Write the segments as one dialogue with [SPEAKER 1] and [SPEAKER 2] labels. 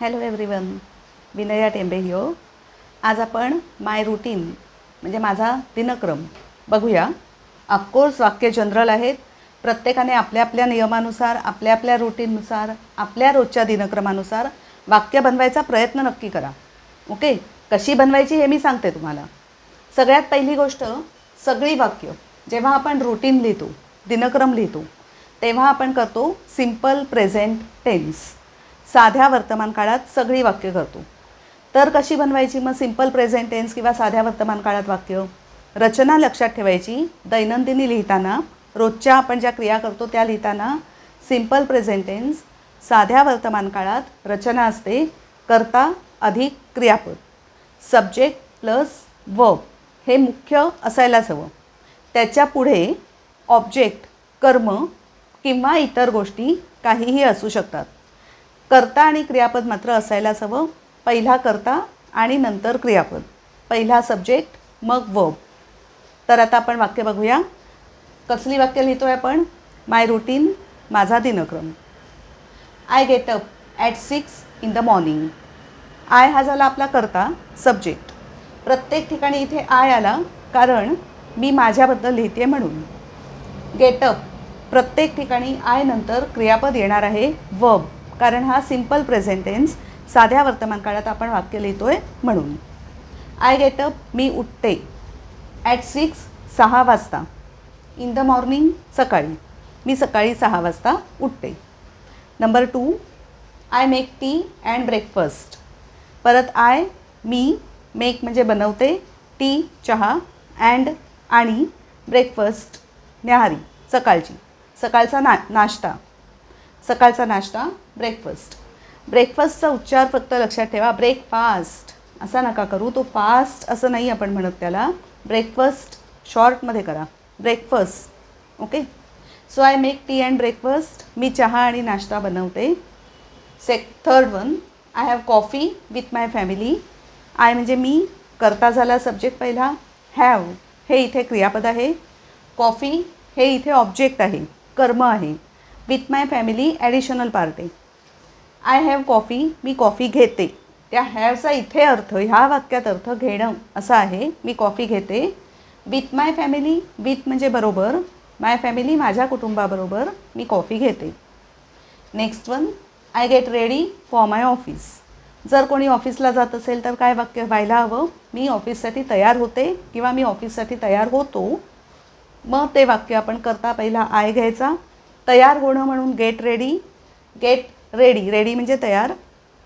[SPEAKER 1] Hello everyone Vinaya Tembe हिओ आज आपण माय रुटीन म्हणजे माझा दिनक्रम बघूया. ऑफकोर्स वाक्य जनरल आहेत. प्रत्येकाने आपल्या आपल्या नियमानुसार आपल्या आपल्या रुटीननुसार आपल्या रोजच्या दिनक्रमानुसार वाक्य बनवायचा प्रयत्न नक्की करा. ओके कशी बनवायची हे मी सांगते तुम्हाला. सगळ्यात पहिली गोष्ट सगळी वाक्य जेव्हा आपण रुटीन लिहितो दिनक्रम लिहितो तेव्हा आपण करतो सिंपल प्रेझेंट टेन्स साध्या वर्तमान काळात सगळी वाक्य करतो तर कशी बनवायची? मग सिंपल प्रेझेंट टेन्स किंवा साध्या वर्तमान काळात वाक्य. रचना लक्षात ठेवायची. दैनंदिनी लिहिताना रोजच्या आपण ज्या क्रिया करतो त्या लिहिताना सिंपल प्रेझेंट टेन्स साध्या वर्तमान काळात रचना असते करता अधिक क्रियापद. सब्जेक्ट प्लस वर्ब हे मुख्य असायलाच हवं. त्याच्या पुढे ऑब्जेक्ट कर्म किंवा इतर गोष्टी काहीही असू शकतात. कर्ता आणि क्रियापद मात्र असायलाच हवं पहिला कर्ता आणि नंतर क्रियापद. पहिला सब्जेक्ट मग वर्ब तर आता आपण वाक्य बघूया. कसली वाक्य लिहितो आहे आपण? माय रुटीन माझा दिनक्रम. I get up at six in the morning I हा झाला आपला करता सब्जेक्ट प्रत्येक ठिकाणी इथे आय आला कारण मी माझ्याबद्दल लिहिते म्हणून. गेटअप प्रत्येक ठिकाणी आय नंतर क्रियापद येणार आहे वब कारण हा सिंपल प्रेझेंट टेन्स साध्या वर्तमान काळात आपण वाक्य लिहितो आहे म्हणून आय गेटअप मी उठते. ॲट सिक्स सहा वाजता. इन द मॉर्निंग सकाळी. मी सकाळी सहा वाजता उठते. Number two I make tea and breakfast परत आय मी मेक म्हणजे बनवते टी चहा अँड आणि ब्रेकफास्ट न्याहारी सकाळची. सकाळचा ना नाश्ता. सकाळचा नाश्ता ब्रेकफास्ट ब्रेकफास्टचा उच्चार फक्त लक्षात ठेवा ब्रेकफास्ट असा नका करू तो फास्ट असं नाही आपण म्हणत त्याला. ब्रेकफास्ट शॉर्टमध्ये करा. Breakfast okay so I make tea and breakfast मी चहा आणि नाश्ता बनवते. सेक third one I have coffee with my family I म्हणजे मी करता झाला सब्जेक्ट पहिला. हॅव हे इथे क्रियापद आहे. कॉफी हे इथे ऑब्जेक्ट आहे. कर्म आहे. With my family additional party. I have coffee me coffee घेते. त्या हॅवचा इथे अर्थ ह्या वाक्यात अर्थ घेणं असा आहे मी कॉफी घेते. विथ माय फॅमिली विथ म्हणजे बरोबर. माय फॅमिली माझ्या कुटुंबाबरोबर मी कॉफी घेते. Next one I get ready for my office. जर कोणी ऑफिसला जात असेल तर काय वाक्य व्हायला हवं? मी ऑफिससाठी तयार होते किंवा मी ऑफिससाठी तयार होतो? मग ते वाक्य आपण करता पहिला आय घ्यायचा तयार होणं म्हणून get ready get ready ready म्हणजे तयार.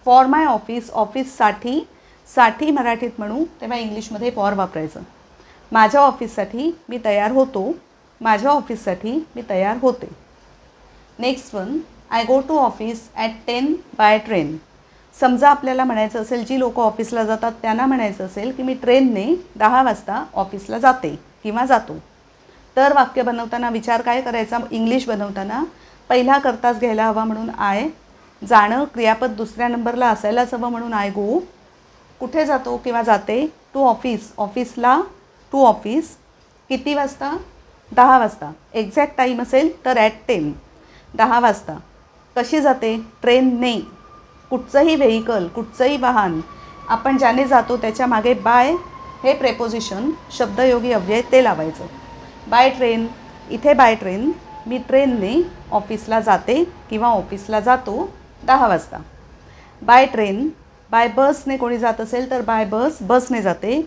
[SPEAKER 1] फॉर माय ऑफिस ऑफिससाठी साठी मराठीत म्हणू तेव्हा इंग्लिशमध्ये फॉर वापरायचं. माझ्या ऑफिससाठी मी तयार होतो. माझ्या ऑफिससाठी मी तयार होते. Next one I go to office at ten by train समजा आपल्याला म्हणायचं असेल जी लोकं ऑफिसला जातात त्यांना म्हणायचं असेल की मी ट्रेनने दहा वाजता ऑफिसला जाते किंवा जातो. तर वाक्य बनवताना विचार काय करायचा? इंग्लिश बनवताना पहिला करताच घ्यायला हवा म्हणून आय. जाणं क्रियापद दुसऱ्या नंबरला असायलाच हवं म्हणून आय गो. कुठे जातो किंवा जाते? टू ऑफिस ऑफिसला टू ऑफिस किती वाजता? दहा वाजता. एक्झॅक्ट टाईम असेल तर ॲट टेन दहा वाजता. कशी जाते? ट्रेनने कुठचंही व्हेकल कुठचंही वाहन. आपण ज्याने जातो त्याच्यामागे बाय हे प्रेपोजिशन शब्दयोगी अव्यय ते लावायचं. By train. इथे बाय ट्रेन. मी ट्रेनने ऑफिसला जाते किंवा ऑफिसला जातो दहा वाजता. बाय ट्रेन बाय बसने कोणी जात असेल तर बाय बस बसने जाते.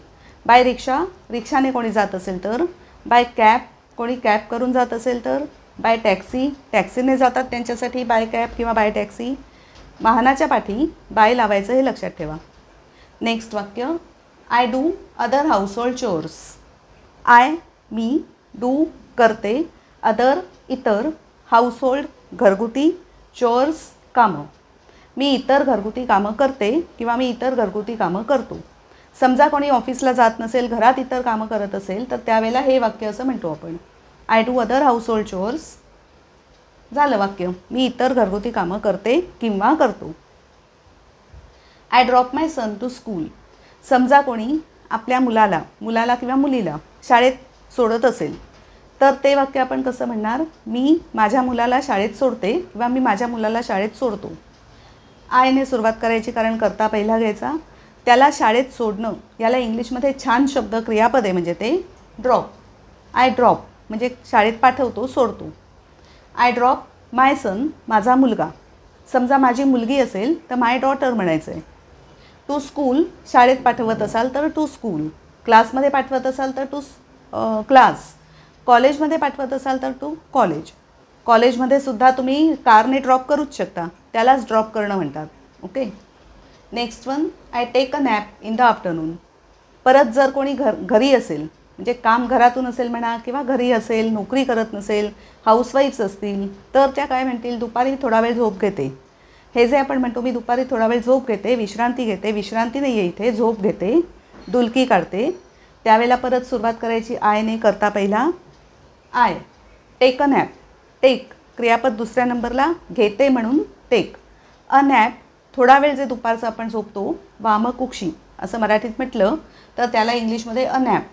[SPEAKER 1] बाय रिक्षा रिक्षाने कोणी जात असेल तर बाय कॅब कोणी कॅब करून जात असेल तर बाय टॅक्सी. टॅक्सीने जातात त्यांच्यासाठी बाय कॅब किंवा बाय टॅक्सी. वाहनाच्या पाठी बाय लावायचं हे लक्षात ठेवा. नेक्स्ट वाक्य. I do other household chores I me do करते अदर इतर हाऊसहोल्ड घरगुती चोअर्स कामं. मी इतर घरगुती कामं करते किंवा मी इतर घरगुती कामं करतो. समजा कोणी ऑफिसला जात नसेल घरात इतर कामं करत असेल तर त्यावेळेला हे वाक्य असं म्हणतो आपण. I do other household chores झालं वाक्य. मी इतर घरगुती कामं करते किंवा करतो. I drop my son to school समजा कोणी आपल्या मुलाला मुलाला किंवा मुलीला शाळेत सोडत असेल. तर ते वाक्य आपण कसं म्हणणार? मी माझ्या मुलाला शाळेत सोडते किंवा मी माझ्या मुलाला शाळेत सोडतो. आयने सुरुवात करायची कारण करता पहिला घ्यायचा. त्याला शाळेत सोडणं याला इंग्लिशमध्ये छान शब्द क्रियापद आहे म्हणजे ते ड्रॉप आय ड्रॉप म्हणजे शाळेत पाठवतो सोडतो. आय ड्रॉप माय सन माझा मुलगा. समजा माझी मुलगी असेल तर माय डॉटर म्हणायचं आहे टू स्कूल शाळेत पाठवत असाल तर टू स्कूल क्लासमध्ये पाठवत असाल तर टू क्लास कॉलेजमध्ये पाठवत असाल तर टू कॉलेज कॉलेजमध्ये सुद्धा तुम्ही कारने ड्रॉप करूच शकता. त्यालाच ड्रॉप करणं म्हणतात. Okay next one I take a nap in the afternoon परत जर कोणी घर घरी असेल म्हणजे काम घरातून असेल म्हणा किंवा घरी असेल नोकरी करत नसेल हाऊसवाईफ्स असतील तर त्या काय म्हणतील? दुपारी थोडा वेळ झोप घेते. हे जे आपण म्हणतो मी दुपारी थोडा वेळ झोप घेते विश्रांती घेते विश्रांती नाही आहे इथे झोप घेते डुलकी काढते त्यावेळेला परत सुरुवात करायची आयने करता पहिला. I take a nap take क्रियापद दुसऱ्या नंबरला घेते म्हणून टेक अ नॅप थोडा वेळ जे दुपारचं आपण झोपतो वामकुक्षी असं मराठीत म्हटलं तर त्याला इंग्लिशमध्ये अ नॅप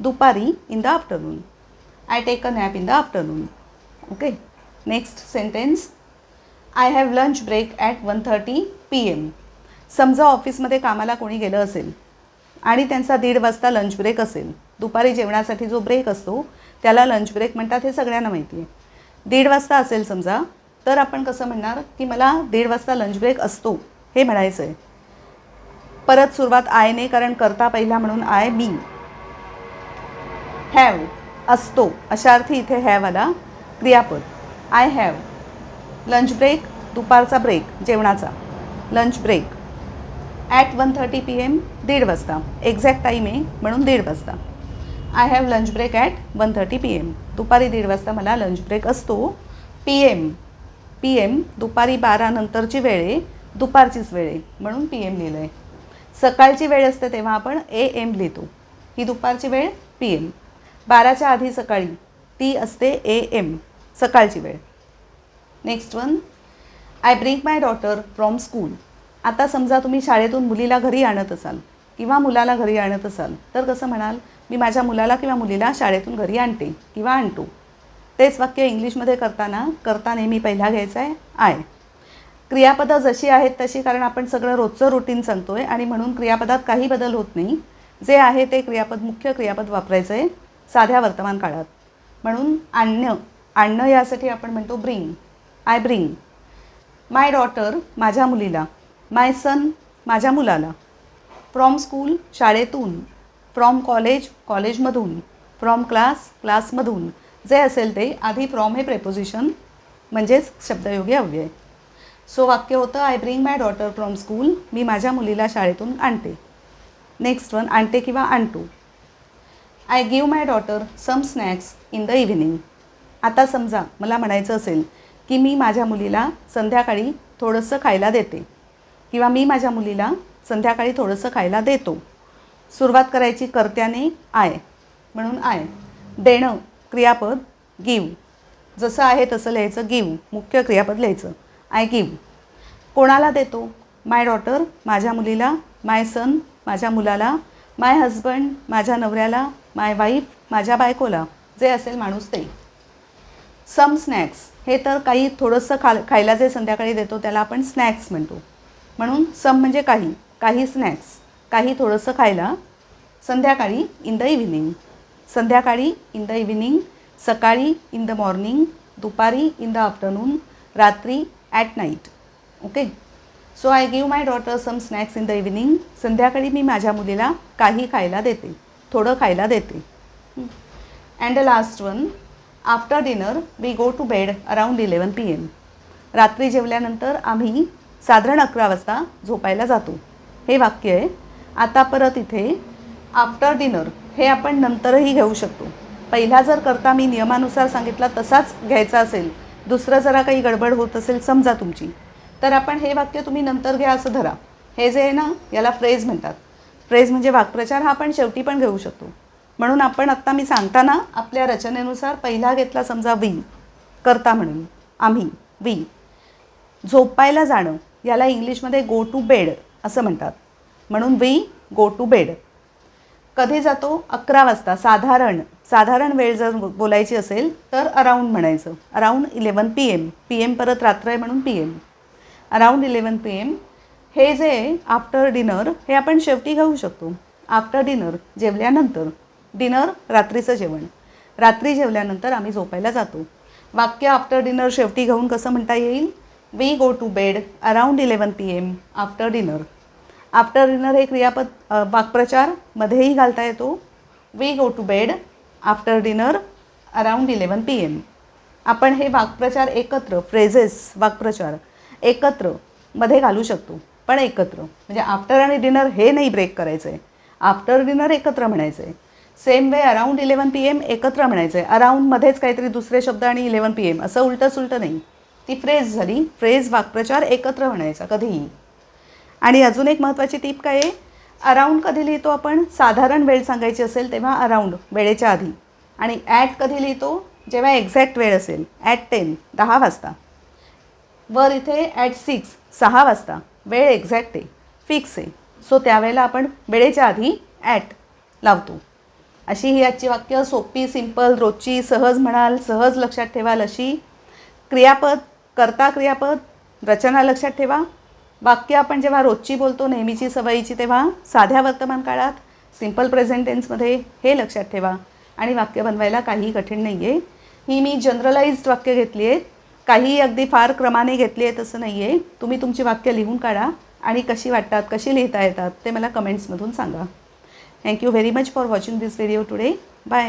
[SPEAKER 1] दुपारी in the afternoon I take a nap in the afternoon okay next sentence I have lunch break at one thirty P M समजा ऑफिसमध्ये कामाला कोणी गेलं असेल आणि त्यांचा दीड वाजता लंच ब्रेक असेल. दुपारी जेवणासाठी जो ब्रेक असतो त्याला लंच ब्रेक म्हणतात हे सगळ्यांना माहिती आहे दीड वाजता असेल समजा तर आपण कसं म्हणणार की मला दीड वाजता लंच ब्रेक असतो हे म्हणायचं आहे परत सुरुवात आयने कारण करता पहिला म्हणून आय बी हॅव असतो. अशा अर्थी इथे हॅव आला क्रियापद. आय हॅव लंच ब्रेक दुपारचा ब्रेक जेवणाचा. Lunch break at one thirty P M दीड वाजता. एक्झॅक्ट टाईम आहे म्हणून दीड वाजता. I have lunch break at one thirty P M दुपारी दीड वाजता मला लंच ब्रेक असतो पी एम पी एम दुपारी बारानंतरची वेळ आहे दुपारचीच वेळ आहे म्हणून पी एम लिहिलं आहे सकाळची वेळ असते तेव्हा आपण ए एम लिहितो. ही दुपारची वेळ पी एम बाराच्या आधी सकाळी ती असते ए एम सकाळची वेळ. Next one I bring my daughter from school आता समजा तुम्ही शाळेतून मुलीला घरी आणत असाल किंवा मुलाला घरी आणत असाल तर कसं म्हणाल? मी माझ्या मुलाला किंवा मुलीला शाळेतून घरी आणते किंवा आणतो. तेच वाक्य इंग्लिशमध्ये करताना करता नेहमी पहिला घ्यायचा आहे आय क्रियापदं जशी आहेत तशी कारण आपण सगळं रोजचं रुटीन सांगतो आहे आणि म्हणून क्रियापदात काही बदल होत नाही. जे आहे ते क्रियापद मुख्य क्रियापद वापरायचं आहे साध्या वर्तमान काळात. म्हणून आणणं आणणं यासाठी आपण म्हणतो bring I bring my daughter माझ्या मुलीला. माय सन माझ्या मुलाला. फ्रॉम स्कूल शाळेतून. फ्रॉम कॉलेज कॉलेजमधून फ्रॉम क्लास क्लासमधून जे असेल ते आधी फ्रॉम हे प्रेपोजिशन म्हणजेच शब्दयोगी अव्यय सो वाक्य होतं I bring my daughter from school मी माझ्या मुलीला शाळेतून आणते. नेक्स्ट वन आणते किंवा आणतो. I give my daughter some snacks in the evening आता समजा मला म्हणायचं असेल की मी माझ्या मुलीला संध्याकाळी थोडंसं खायला देते. किंवा मी माझ्या मुलीला संध्याकाळी थोडंसं खायला देतो. सुरुवात करायची कर्त्याने आय म्हणून आय. देणं क्रियापद गिव जसं आहे तसं लिहायचं गिव मुख्य क्रियापद लिहायचं. आय गिव कोणाला देतो? माय डॉटर माझ्या मुलीला माय सन माझ्या मुलाला माय हजबंड माझ्या नवऱ्याला माय वाईफ माझ्या बायकोला. जे असेल माणूस ते. सम स्नॅक्स हे तर काही थोडंसं खा खायला जे संध्याकाळी देतो त्याला आपण स्नॅक्स म्हणतो. म्हणून सम म्हणजे काही काही स्नॅक्स काही थोडंसं खायला. संध्याकाळी इन द इव्हिनिंग. संध्याकाळी इन द इव्हिनिंग सकाळी इन द मॉर्निंग दुपारी इन द आफ्टरनून रात्री at night. Okay? So I give my daughter some snacks in the evening. संध्याकाळी मी माझ्या मुलीला काही खायला देते थोडं खायला देते. And the last one after dinner we go to bed around eleven P M रात्री जेवल्यानंतर आम्ही साधारण अकरा वाजता झोपायला जातो. हे वाक्य आहे. आता परत इथे आफ्टर डिनर हे आपण नंतरही घेऊ शकतो. पहिला जर करता मी नियमानुसार सांगितला तसाच घ्यायचा असेल दुसरं जरा काही गडबड होत असेल समजा तुमची. तर आपण हे वाक्य तुम्ही नंतर घ्या असं धरा. हे जे आहे ना याला फ्रेज म्हणतात. फ्रेज म्हणजे वाक्प्रचार हा आपण शेवटी पण घेऊ शकतो. म्हणून आपण आत्ता मी सांगताना आपल्या रचनेनुसार पहिला घेतला समजा वी करता म्हणून. आम्ही वी झोपायला जाणं. याला इंग्लिशमध्ये गो टू बेड असं म्हणतात. म्हणून वी गो टू बेड कधी जातो? अकरा वाजता. साधारण साधारण वेळ जर बोलायची असेल तर अराऊंड म्हणायचं. Around eleven P M P M परत रात्र आहे म्हणून P M around eleven P M हे जे आफ्टर डिनर हे आपण शेवटी घेऊ शकतो. आफ्टर डिनर जेवल्यानंतर. डिनर रात्रीचं जेवण. रात्री जेवल्यानंतर आम्ही झोपायला जातो. वाक्य आफ्टर डिनर शेवटी घेऊन कसं म्हणता येईल? We go to bed around eleven P M after dinner after dinner हे क्रियापद वाक्प्रचारमध्येही घालता येतो. We go to bed after dinner around eleven P M आपण हे वाक्प्रचार एकत्र फ्रेझेस वाक्प्रचार एकत्रमध्ये घालू शकतो. पण एकत्र म्हणजे आफ्टर आणि डिनर हे नाही ब्रेक करायचं आहे आफ्टर डिनर एकत्र म्हणायचं आहे same way around eleven P M एकत्र म्हणायचं आहे अराउंडमध्येच काहीतरी दुसरे शब्द आणि इलेवन पी एम असं उलटं सुलटं नाही. ती फ्रेज झाली फ्रेज वाक्प्रचार एकत्र म्हणायचा कधीही. आणि अजून एक महत्त्वाची टीप काय आहे? अराऊंड कधी लिहितो आपण? साधारण वेळ सांगायची असेल तेव्हा अराऊंड वेळेच्या आधी. आणि ॲट कधी लिहितो? जेव्हा एक्झॅक्ट वेळ असेल ॲट टेन दहा वाजता. वर इथे ॲट सिक्स सहा वाजता. वेळ एक्झॅक्ट आहे फिक्स आहे. सो त्यावेळेला आपण वेळेच्या आधी ॲट लावतो. अशी ही आजची वाक्य सोपी सिंपल रोजची सहज म्हणाल सहज लक्षात ठेवाल अशी क्रियापद कर्ता क्रियापद रचना लक्षात ठेवा. वाक्य आपण जेव्हा रोजची बोलतो नेहमीची सवयीची तेव्हा साध्या वर्तमान काळात सिंपल प्रेझेंटेन्समध्ये हे लक्षात ठेवा. आणि वाक्य बनवायला काही कठीण नाही आहे ही मी जनरलाइज्ड वाक्य घेतली आहेत. काही अगदी फार क्रमाने घेतली आहेत असं नाही आहे तुम्ही तुमची वाक्य लिहून काढा आणि कशी वाटतात कशी लिहिता येतात ते मला कमेंट्समधून सांगा. Thank you very much for watching this video today bye